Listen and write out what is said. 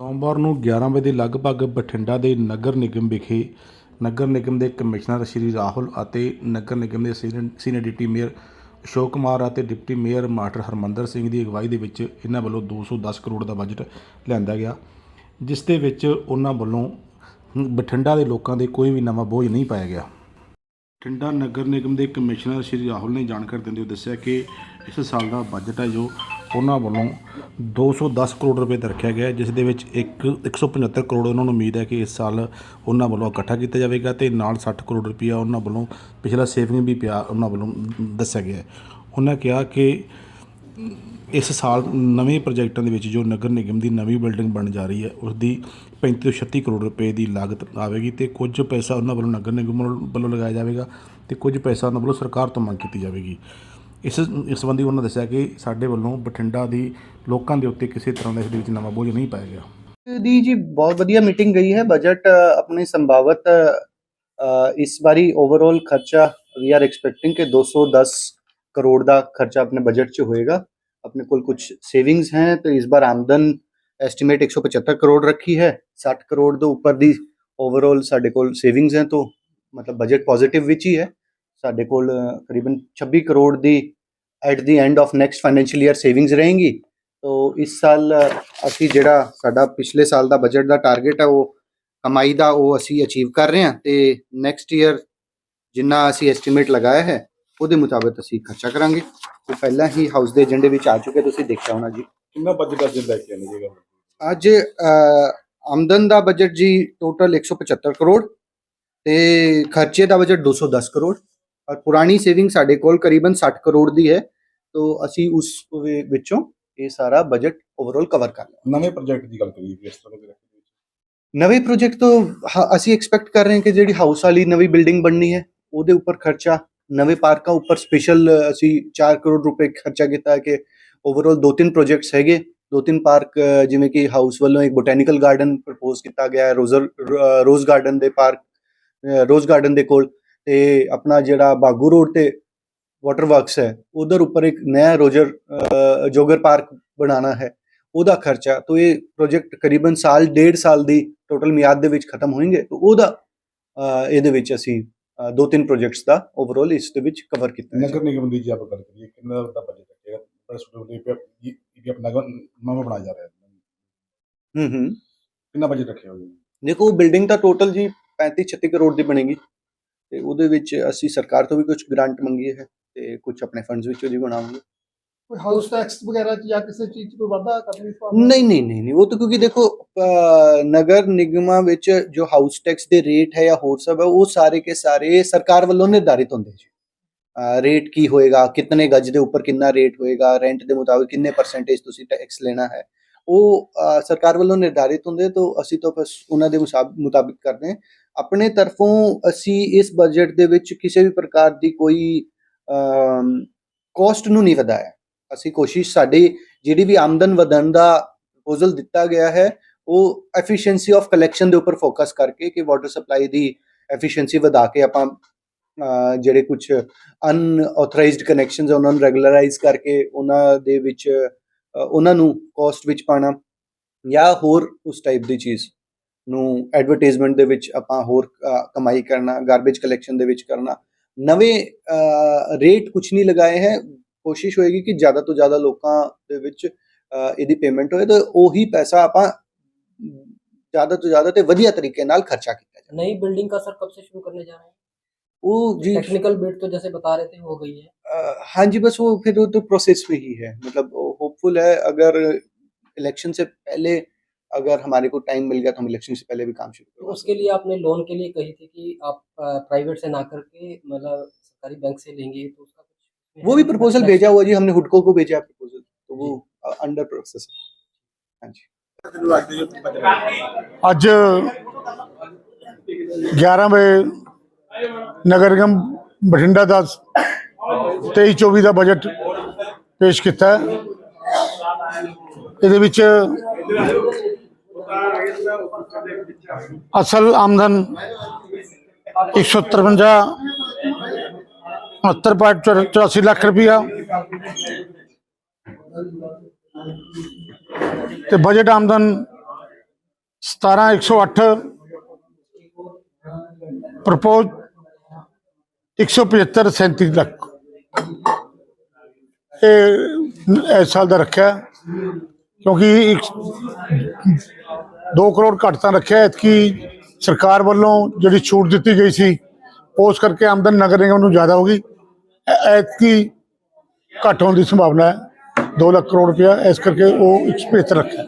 ਸੋਮਵਾਰ ਨੂੰ 11 ਵਜੇ ਦੇ ਲਗਭਗ ਬਠਿੰਡਾ ਦੇ ਨਗਰ ਨਿਗਮ ਵਿਖੇ ਨਗਰ ਨਿਗਮ ਦੇ ਕਮਿਸ਼ਨਰ ਸ਼੍ਰੀ ਰਾਹੁਲ ਅਤੇ ਨਗਰ ਨਿਗਮ ਦੇ senior deputy mayor Ashok Kumar ਅਤੇ deputy mayor master Harmandar Singh ਦੀ ਅਗਵਾਈ ਦੇ ਵਿੱਚ ਇਹਨਾਂ ਵੱਲੋਂ 210 ਕਰੋੜ ਦਾ ਬਜਟ ਲਿਆਂਦਾ ਗਿਆ, ਜਿਸ ਦੇ ਵਿੱਚ ਉਹਨਾਂ ਵੱਲੋਂ ਬਠਿੰਡਾ ਦੇ ਲੋਕਾਂ ਦੇ ਕੋਈ ਵੀ ਨਵਾਂ ਬੋਝ ਨਹੀਂ ਪਾਇਆ ਗਿਆ। ਬਠਿੰਡਾ ਨਗਰ ਨਿਗਮ ਦੇ ਕਮਿਸ਼ਨਰ ਸ਼੍ਰੀ ਰਾਹੁਲ ਨੇ ਜਾਣਕਾਰੀ ਦਿੰਦੇ ਹੋਏ ਦੱਸਿਆ ਕਿ ਇਸ ਸਾਲ ਦਾ ਬਜਟ ਹੈ ਜੋ ਉਹਨਾਂ ਵੱਲੋਂ 210 ਕਰੋੜ ਰੁਪਏ ਦਾ ਰੱਖਿਆ ਗਿਆ ਜਿਸ ਦੇ ਵਿੱਚ ਇੱਕ 175 ਕਰੋੜ ਉਹਨਾਂ ਨੂੰ ਉਮੀਦ ਹੈ ਕਿ ਇਸ ਸਾਲ ਉਹਨਾਂ ਵੱਲੋਂ ਇਕੱਠਾ ਕੀਤਾ ਜਾਵੇਗਾ ਤੇ ਨਾਲ 60 ਕਰੋੜ ਰੁਪਇਆ ਉਹਨਾਂ ਵੱਲੋਂ ਪਿਛਲਾ ਸੇਵਿੰਗ ਵੀ ਪਿਆ ਉਹਨਾਂ ਵੱਲੋਂ ਦੱਸਿਆ ਗਿਆ ਉਹਨਾਂ ਕਿਹਾ ਕਿ ਇਸ ਸਾਲ ਨਵੇਂ ਪ੍ਰੋਜੈਕਟਾਂ ਦੇ ਵਿੱਚ ਜੋ ਨਗਰ ਨਿਗਮ ਦੀ ਨਵੀਂ ਬਿਲਡਿੰਗ ਬਣ ਜਾ ਰਹੀ ਹੈ, ਉਸ ਦੀ 35 ਤੋਂ 36 ਕਰੋੜ ਰੁਪਏ ਦੀ ਲਾਗਤ ਆਵੇਗੀ ਤੇ ਕੁਝ ਪੈਸਾ ਉਹਨਾਂ ਵੱਲੋਂ ਨਗਰ ਨਿਗਮ ਵੱਲੋਂ ਲਗਾਇਆ ਜਾਵੇਗਾ ਤੇ ਕੁਝ ਪੈਸਾ ਉਹਨਾਂ ਵੱਲੋਂ ਸਰਕਾਰ ਤੋਂ ਮੰਗ ਕੀਤੀ ਜਾਵੇਗੀ। ਇਸ ਇਸ ਸੰਬੰਧੀ ਉਹਨਾਂ ਦੱਸਿਆ ਕਿ ਸਾਡੇ ਵੱਲੋਂ ਬਠਿੰਡਾ ਦੀ ਲੋਕਾਂ ਦੇ ਉੱਤੇ ਕਿਸੇ ਤਰ੍ਹਾਂ ਦਾ ਇਸ ਦੇ ਵਿੱਚ ਨਵਾਂ ਬੋਝ ਨਹੀਂ ਪਾਇਆ ਗਿਆ। ਦੀ ਜੀ ਬਹੁਤ ਵਧੀਆ ਮੀਟਿੰਗ ਗਈ ਹੈ। ਬਜਟ ਆਪਣੇ ਸੰਭਾਵਤ ਇਸ ਵਾਰੀ ਓਵਰਆਲ ਖਰਚਾ ਵੀ ਆਰ ਐਕਸਪੈਕਟਿੰਗ ਕਿ 210 ਕਰੋੜ ਦਾ ਖਰਚਾ ਆਪਣੇ ਬਜਟ 'ਚ ਹੋਏਗਾ। ਆਪਣੇ ਕੋਲ ਕੁਝ ਸੇਵਿੰਗਸ ਹੈ ਤਾਂ ਇਸ ਵਾਰ ਆਮਦਨ ਐਸਟੀਮੇਟ 175 ਕਰੋੜ ਰੱਖੀ ਹੈ। 60 ਕਰੋੜ ਤੋਂ ਉੱਪਰ ਦੀ ਓਵਰਆਲ ਸਾਡੇ ਕੋਲ ਸੇਵਿੰਗਸ ਹੈ ਤਾਂ ਮਤਲਬ ਬਜਟ ਪੋਜ਼ਿਟਿਵ ਵਿੱਚ ਹੀ ਹੈ। ਸਾਡੇ ਕੋਲ ਕਰੀਬਨ 26 ਕਰੋੜ ਦੀ at the end of next financial year savings ਰਹੇਗੀ। ਤੋ ਇਸ ਸਾਲ ਅਸੀਂ ਜਿਹੜਾ ਸਾਡਾ ਪਿਛਲੇ ਸਾਲ ਦਾ ਬਜਟ ਦਾ ਟਾਰਗੇਟ ਹੈ ਉਹ ਕਮਾਈ ਦਾ ਉਹ ਅਸੀਂ ਅਚੀਵ ਕਰ ਰਹੇ ਹਾਂ ਤੇ ਨੈਕਸਟ ਈਅਰ ਜਿੰਨਾ ਅਸੀਂ ਐਸਟੀਮੇਟ ਲਗਾਇਆ ਹੈ ਉਹਦੇ ਮੁਤਾਬਕ ਅਸੀਂ ਖਰਚਾ ਕਰਾਂਗੇ। ਤੇ ਪਹਿਲਾਂ ਹੀ ਹਾਊਸ ਦੇ ਏਜੰਡੇ ਵਿੱਚ ਆ ਚੁੱਕੇ ਤੁਸੀਂ ਦੇਖਿਆ ਹੋਣਾ ਜੀ। ਕਿੰਨਾ ਬਜਟ ਅੱਜ ਲੈ ਕੇ ਆਣੇ ਜੀ ਅੱਜ ਆਮਦਨ ਦਾ ਬਜਟ ਜੀ ਟੋਟਲ 175 ਕਰੋੜ ਤੇ ਖਰਚੇ ਦਾ ਬਜਟ 210 ਕਰੋੜ। ਪੁਰਾਣੀ ਸੇਵਿੰਗ ਸਾਡੇ ਕੋਲ ਕਰੀਬਨ 60 ਕਰੋੜ ਦੀ ਹੈ। ਤੋਂ ਅਸੀਂ ਉਸ ਵਿੱਚੋਂ ਇਹ ਸਾਰਾ ਬਜਟ ਓਵਰਆਲ ਕਵਰ ਕਰ ਲਿਆ। ਨਵੇਂ ਪ੍ਰੋਜੈਕਟ ਦੀ ਗੱਲ ਕਰੀਏ ਇਸ ਤਰ੍ਹਾਂ ਦੇ ਨਵੇਂ ਪ੍ਰੋਜੈਕਟ ਤੋਂ ਅਸੀਂ ਐਕਸਪੈਕਟ ਕਰ ਰਹੇ ਹਾਂ ਕਿ ਜਿਹੜੀ ਹਾਊਸ ਵਾਲੀ ਨਵੀਂ ਬਿਲਡਿੰਗ ਬਣਨੀ ਹੈ ਉਹਦੇ ਉੱਪਰ ਖਰਚਾ ਨਵੇਂ ਪਾਰਕਾਂ ਉੱਪਰ ਸਪੈਸ਼ਲ ਅਸੀਂ 4 ਕਰੋੜ ਰੁਪਏ ਖਰਚਾ ਕੀਤਾ ਹੈ ਕਿ ਓਵਰਆਲ ਦੋ ਤਿੰਨ ਪ੍ਰੋਜੈਕਟਸ ਹੈਗੇ। ਦੋ ਤਿੰਨ ਪਾਰਕ ਜਿਵੇਂ ਕਿ ਹਾਊਸ ਵੱਲੋਂ ਇੱਕ ਬੋਟੈਨੀਕਲ ਗਾਰਡਨ ਪ੍ਰਪੋਜ਼ ਕੀਤਾ ਗਿਆ ਹੈ ਰੋਜ਼ਰ ਰੋਜ਼ ਗਾਰਡਨ ਦੇ ਪਾਰਕ ਰੋਜ਼ ਗਾਰਡਨ ਦੇ ਕੋਲ। ਤੇ ਆਪਣਾ ਜਿਹੜਾ ਬਾਗੂ ਰੋਡ ਤੇ ਵਾਟਰ ਵਰਕਸ ਹੈ ਉਧਰ ਉੱਪਰ ਇੱਕ ਨया ਰੋਜਰ ਜੋਗਰ ਪਾਰਕ ਬਣਾਉਣਾ ਹੈ ਉਹਦਾ ਖਰਚਾ ਤੋਂ ਇਹ ਪ੍ਰੋਜੈਕਟ ਕਰੀਬਨ ਸਾਲ ਡੇਢ ਸਾਲ ਦੀ ਟੋਟਲ ਮਿਆਦ ਦੇ ਵਿੱਚ ਖਤਮ ਹੋਣਗੇ ਤੋਂ ਉਹਦਾ ਇਹਦੇ ਵਿੱਚ ਅਸੀਂ ਦੋ ਤਿੰਨ ਪ੍ਰੋਜੈਕਟਸ ਦਾ ਓਵਰਆਲ ਇਸ ਦੇ ਵਿੱਚ ਕਵਰ ਕੀਤਾ ਨਗਰ ਨਿਗਮ ਦੀ ਜੇ ਆਪਾਂ ਗੱਲ ਕਰੀਏ ਕਿੰਨਾ ਦਾ ਬਜਟ ਰੱਖੇਗਾ? ਪਰ ਸਟੂਡੈਂਟ ਦੇ ਵੀ ਆਪਣਾ ਨਾਮ ਬਣਾਇਆ ਜਾ ਰਿਹਾ ਹੈ। ਹੂੰ ਹੂੰ। ਕਿੰਨਾ ਬਜਟ ਰੱਖਿਆ ਹੋਇਆ? ਦੇਖੋ ਬਿਲਡਿੰਗ ਦਾ ਟੋਟਲ ਜੀ 35 36 ਕਰੋੜ ਦੀ ਬਣੇਗੀ। ਤੇ ਉਹਦੇ ਵਿੱਚ ਅਸੀਂ ਸਰਕਾਰ ਤੋਂ ਵੀ ਕੁਝ ਗ੍ਰਾਂਟ ਮੰਗੀ ਹੈ ਤੇ ਕੁਝ ਆਪਣੇ ਫੰਡਸ ਵਿੱਚੋਂ ਵੀ ਬਣਾਵਾਂਗੇ। ਕੋਈ ਹਾਊਸ ਟੈਕਸ ਵਗੈਰਾ ਜਾਂ ਕਿਸੇ ਚੀਜ਼ 'ਚ ਵਾਧਾ ਕਰਨੀ ਨਹੀਂ ਨਹੀਂ ਨਹੀਂ ਨਹੀਂ ਉਹ ਤਾਂ ਕਿਉਂਕਿ ਦੇਖੋ ਨਗਰ ਨਿਗਮਾਂ ਵਿੱਚ ਜੋ ਹਾਊਸ ਟੈਕਸ ਦੇ ਰੇਟ ਹੈ ਜਾਂ ਹੋਰ ਸਭ ਹੈ ਉਹ ਸਾਰੇ ਕੇ ਸਾਰੇ ਸਰਕਾਰ ਵੱਲੋਂ ਨਿਰਧਾਰਿਤ ਹੁੰਦੇ ਜੀ। ਰੇਟ ਕੀ ਹੋਏਗਾ ਕਿੰਨੇ ਗੱਜ ਦੇ ਉੱਪਰ ਕਿੰਨਾ ਰੇਟ ਹੋਏਗਾ ਰੈਂਟ ਦੇ ਮੁਤਾਬਕ ਕਿੰਨੇ ਪਰਸੈਂਟੇਜ ਤੁਸੀਂ ਟੈਕਸ ਲੈਣਾ ਹੈ। ਉਹ ਸਰਕਾਰ ਵੱਲੋਂ ਨਿਰਧਾਰਿਤ ਹੁੰਦੇ ਤਾਂ ਅਸੀਂ ਤਾਂ ਬਸ ਉਹਨਾਂ ਦੇ ਮੁਤਾਬਿਕ ਕਰਦੇ ਹਾਂ। ਆਪਣੇ ਤਰਫੋਂ ਅਸੀਂ ਇਸ ਬਜਟ ਦੇ ਵਿੱਚ ਕਿਸੇ ਵੀ ਪ੍ਰਕਾਰ ਦੀ ਕੋਈ ਕੋਸਟ ਨੂੰ ਨਹੀਂ ਵਧਾਇਆ। ਅਸੀਂ ਕੋਸ਼ਿਸ਼, ਸਾਡੀ ਜਿਹੜੀ ਵੀ ਆਮਦਨ ਵਧਣ ਦਾ ਪ੍ਰਪੋਜ਼ਲ ਦਿੱਤਾ ਗਿਆ ਹੈ, ਉਹ ਐਫੀਸ਼ੀਐਂਸੀ ਆਫ ਕਲੈਕਸ਼ਨ ਦੇ ਉੱਪਰ ਫੋਕਸ ਕਰਕੇ ਕਿ ਵਾਟਰ ਸਪਲਾਈ ਦੀ ਐਫੀਸ਼ੀਐਂਸੀ ਵਧਾ ਕੇ ਆਪਾਂ ਜਿਹੜੇ ਕੁਝ ਅਨਆਥੋਰਾਈਜ਼ਡ ਕਨੈਕਸ਼ਨਸ ਉਹਨਾਂ ਨੂੰ ਰੈਗੂਲਰਾਈਜ਼ ਕਰਕੇ ਉਹਨਾਂ ਦੇ ਵਿੱਚ ਉਹਨਾਂ ਨੂੰ ਕਾਸਟ ਵਿੱਚ ਪਾਣਾ ਜਾਂ ਹੋਰ ਉਸ ਟਾਈਪ ਦੀ ਚੀਜ਼ ਨੂੰ ਐਡਵਰਟਾਈਜ਼ਮੈਂਟ ਦੇ ਵਿੱਚ ਆਪਾਂ ਹੋਰ ਕਮਾਈ ਕਰਨਾ ਗਾਰਬੇਜ ਕਲੈਕਸ਼ਨ ਦੇ ਵਿੱਚ ਕਰਨਾ। ਨਵੇਂ ਰੇਟ ਕੁਝ ਨਹੀਂ ਲਗਾਏ ਹੈ। ਕੋਸ਼ਿਸ਼ ਹੋਏਗੀ ਕਿ ਜ਼ਿਆਦਾ ਤੋਂ ਜ਼ਿਆਦਾ ਲੋਕਾਂ ਦੇ ਵਿੱਚ ਇਹਦੀ ਪੇਮੈਂਟ ਹੋਏ ਤਾਂ ਉਹੀ ਪੈਸਾ ਆਪਾਂ ਜ਼ਿਆਦਾ ਤੋਂ ਜ਼ਿਆਦਾ ਤੇ ਵਧੀਆ ਤਰੀਕੇ ਨਾਲ ਖਰਚਾ ਕੀਤਾ ਜਾਵੇ। ਨਈ ਬਿਲਡਿंग का सर कब से शुरू करने जा रहे हैं वो जी टेक्निकल बिट तो जैसे बता रहे थे हो गई है हाँ जी बस वो फिर वो तो प्रोसेस में ही है हेल्पफुल है अगर इलेक्शन से पहले अगर हमारे को टाइम मिल गया तो हम इलेक्शन से पहले भी काम शुरू करें उसके लिए आपने लोन के लिए कही थी कि आप प्राइवेट से ना करके मतलब सरकारी बैंक से लेंगे तो उसका कुछ वो भी प्रपोजल भेजा हुआ जी हमने हुडको को भेजा प्रपोजल तो वो अंडर प्रोसेस है। हाँ जी। ਅੱਜ 11 ਵਜੇ ਨਗਰ ਨਿਗਮ ਬਠਿੰਡਾ ਦਾ 23 24 ਦਾ ਬਜਟ ਪੇਸ਼ ਕੀਤਾ ਇਹਦੇ ਵਿੱਚ ਅਸਲ ਆਮਦਨ 153 69.84 ਲੱਖ ਰੁਪਇਆ ਤੇ ਬਜਟ ਆਮਦਨ 17108 ਪ੍ਰਪੋਜ਼ 175 ਲੱਖ। ਇਹ ਇਸ ਸਾਲ ਦਾ ਰੱਖਿਆ। ਕਿਉਂਕਿ 2 ਕਰੋੜ ਘੱਟ ਤਾਂ ਰੱਖਿਆ ਇਤਕੀ ਸਰਕਾਰ ਵੱਲੋਂ ਜਿਹੜੀ ਛੂਟ ਦਿੱਤੀ ਗਈ ਸੀ, ਉਸ ਕਰਕੇ ਆਮਦਨ ਨਗਰ ਨਿਗਮ ਨੂੰ ਜ਼ਿਆਦਾ ਹੋਗੀ ਐ- ਐਤਕੀ ਘੱਟ ਹੋਣ ਦੀ ਸੰਭਾਵਨਾ ਹੈ 2 ਲੱਖ ਕਰੋੜ ਰੁਪਇਆ, ਇਸ ਕਰਕੇ ਉਹ 175 ਰੱਖਿਆ।